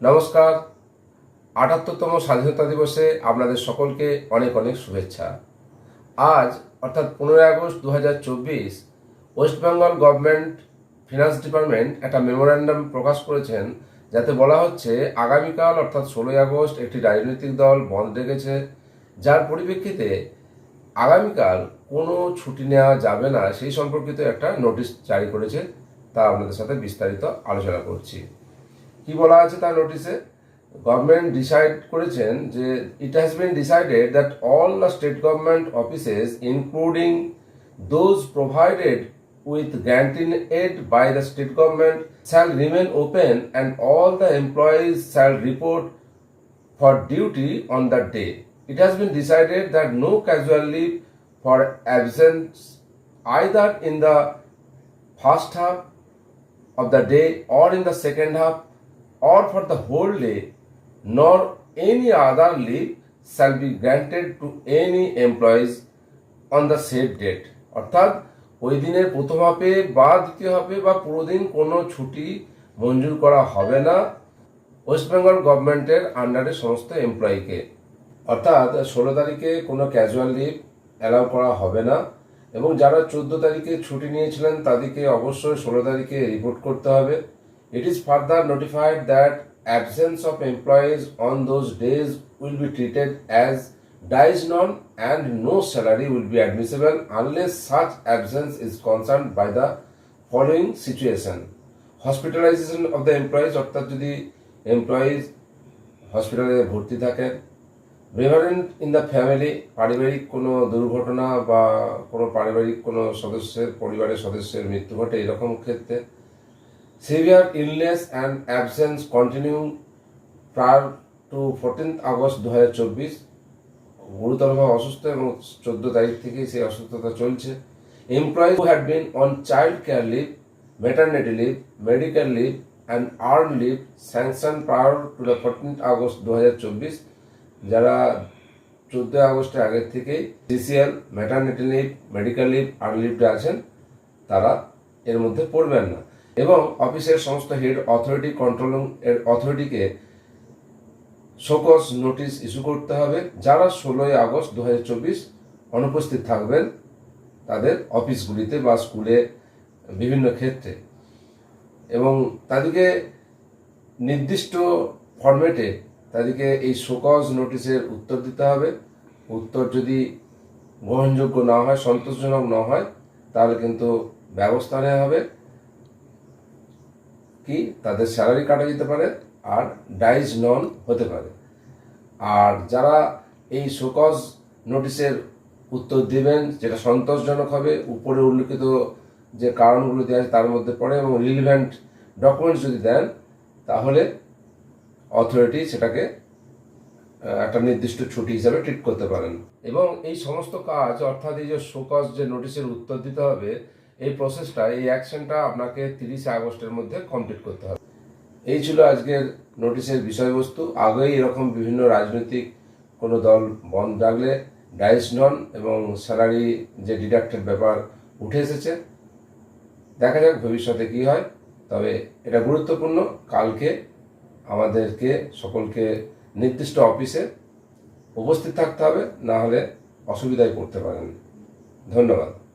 নমস্কার। আটাত্তরতম স্বাধীনতা দিবসে আপনাদের সকলকে অনেক অনেক শুভেচ্ছা। আজ, অর্থাৎ পনেরোই আগস্ট দু হাজার চব্বিশ, West Bengal government finance department একটা মেমোরেন্ডাম প্রকাশ করেছেন, যাতে বলা হচ্ছে আগামীকাল, অর্থাৎ ষোলোই আগস্ট, একটি রাজনৈতিক দল বন্ধ রেখেছে যার পরিপ্রেক্ষিতে আগামীকাল কোনো ছুটি নেওয়া যাবে না, সেই সম্পর্কিত একটা নোটিশ জারি করেছে। তা আপনাদের সাথে বিস্তারিত আলোচনা করছি। কি বলা আছে তার নোটিশে গভর্নমেন্ট ডিসাইড করেছেন যে it has been decided that all the state government offices including those provided with grant in aid by the state government shall remain open and all the employees shall report for duty on the day it has been decided that no casual leave for absence I in the first half of the day or in the second half or for the whole day, nor any other leave shall be granted to any employees on the said date. অর্থাৎ, ওই দিনের প্রথম হাফে বা দ্বিতীয় হাফে বা পুরো দিন কোনো ছুটি মঞ্জুর করা হবে না ওয়েস্ট বেঙ্গল গভর্নমেন্টের আন্ডারে সমস্ত এমপ্লয়িকে অর্থাৎ, ষোলো তারিখে কোনো ক্যাজুয়াল লিভ অ্যালাউ করা হবে না এবং যারা চোদ্দ তারিখে ছুটি নিয়েছিলেন তাদেরকে অবশ্যই ষোলো তারিখে রিপোর্ট করতে হবে। It is further notified that absence of employees on those days will be treated as dies non and no salary will be admissible unless such absence is concern by the following situation hospitalization of the employees অর্থাৎ যদি employees হসপিটালে ভর্তি থাকেন reverend in the family পারিবারিক কোনো দুর্ঘটনা বা কোনো পারিবারিক কোনো সদস্যের, পরিবারের সদস্যের মৃত্যু ঘটে, এরকম ক্ষেত্রে severe illness and absence continue প্রায় টু ফোরটিন্থ আগস্ট দু হাজার চব্বিশ গুরুতরভাবে অসুস্থ এবং চোদ্দ তারিখ থেকেই সেই অসুস্থতা চলছে। Employee who had been on child care leave maternity leave medical leave and earn leave sanction prior to the fourteenth August দু হাজার চব্বিশ যারা চোদ্দোই আগস্টের আগের থেকেই CCL maternity leave medical leave earn লিভটা আছেন, তারা এর মধ্যে পড়বেন না। এবং অফিসের সমস্ত হেড অথরিটি কন্ট্রোলিং এর অথরিটিকে শোকস নোটিশ ইস্যু করতে হবে। যারা ষোলোই আগস্ট দু হাজার চব্বিশ অনুপস্থিত থাকবেন, তাদের অফিসগুলিতে বা স্কুলে বিভিন্ন ক্ষেত্রে। এবং তাদেরকে নির্দিষ্ট ফরম্যাটে তাদেরকে এই শোকজ নোটিশের উত্তর দিতে হবে। উত্তর যদি গ্রহণযোগ্য না হয়, সন্তোষজনক না হয়, তাহলে কিন্তু ব্যবস্থা নেওয়া হবে। কি তাদের স্যালারি কাটা যেতে পারে আর ডাইজ নন হতে পারে। আর যারা এই শোকজ নোটিশের উত্তর দেবেন, যেটা সন্তোষজনক হবে, উপরে উল্লেখিত যে কারণগুলো দেওয়া আছে তার মধ্যে পড়ে এবং রিলিভেন্ট ডকুমেন্টস যদি দেন, তাহলে অথরিটি সেটাকে একটা নির্দিষ্ট ছুটি হিসাবে ট্রিট করতে পারেন। এবং এই সমস্ত কাজ, অর্থাৎ এই যে শোকজ যে নোটিশের উত্তর দিতে হবে এই প্রসেসটা এই অ্যাকশনটা আপনাকে তিরিশে আগস্টের মধ্যে কমপ্লিট করতে হবে। এই ছিল আজকের নোটিশের বিষয়বস্তু। আগেই এরকম বিভিন্ন রাজনৈতিক কোনো দল বন্ধ ডাকলে ডাইস নন এবং স্যালারি যে ডিডাক্টের ব্যাপার উঠে এসেছে, দেখা যাক ভবিষ্যতে কি হয়। তবে এটা গুরুত্বপূর্ণ, কালকে আমাদেরকে, সকলকে নির্দিষ্ট অফিসে উপস্থিত থাকতে হবে, না হলে অসুবিধায় পড়তে পারেন। ধন্যবাদ।